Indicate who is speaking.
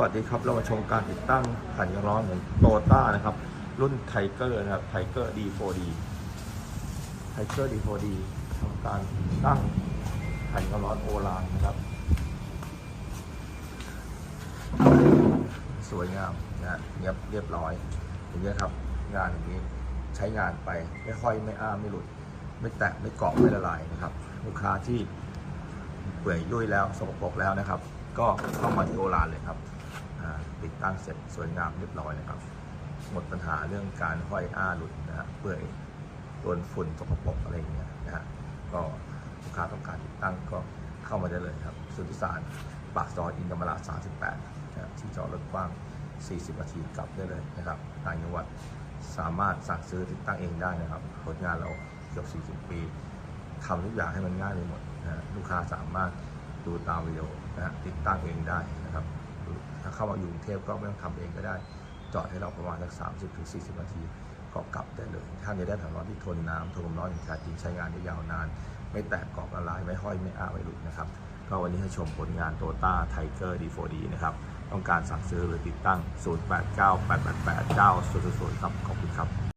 Speaker 1: วัสดีครับ เรามาชมการติดตั้งแผ่นกันร้อนของโตต้านะครับ รุ่นไทเกอร์นะครับไทเกอร์ D4D ไทเกอร์ D4D ทำการติดตั้งแผ่นกันร้อนโอลานนะครับ สวยงามนะเรียบเรียบร้อยอย่างนี้ครับ งานอย่างนี้ใช้งานไปไม่ค่อยไม่อ้าไม่หลุด ไม่แตกไม่เกาะไม่ละลายนะครับ ลูกค้าที่เปื่อยยุ่ยแล้วสกปรกแล้วนะครับ ก็เข้ามาที่โอรานเลยครับ ติดตั้งเสร็จสวยงามเรียบร้อยนะครับ หมดปัญหาเรื่องการห้อยอ้าหลุดนะฮะเปื่อยโดนฝุ่นสกปรกอะไรอย่างเงี้ยนะฮะก็ลูกค้าต้องการติดตั้งก็เข้ามาได้เลยครับสุทธิสารปากซอยอินทรรมรา38นะครับที่จอดรถกว้าง 40 นาทีกลับได้เลยนะครับต่างจังหวัดสามารถสั่งซื้อติดตั้งเองได้นะครับผลงานเราเกือบ 40 ปีทำทุกอย่างให้มันง่ายไปหมดนะลูกค้าสามารถดูตามวิดีโอนะฮะติดตั้งเองได้นะครับ ถ้าเข้ามาอยู่กรุงเทพก็ไม่ต้องทำเองก็ได้ จอดให้เราประมาณสัก30ถึง40นาทีก็กลับได้เลย ท่านจะได้ถังร้อนที่ทนน้ำทนลมร้อนอย่างแท้จริงใช้งานได้ยาวนาน ไม่แตกกรอบละลายไม่ห้อยไม่อ้าไม่หลุดนะครับ ก็วันนี้ให้ชมผลงานโตต้าไทเกอร์ดีโดีนะครับ ต้องการสั่งซื้อหรือติดตั้ง 0898889000ครับ ขอบคุณครับ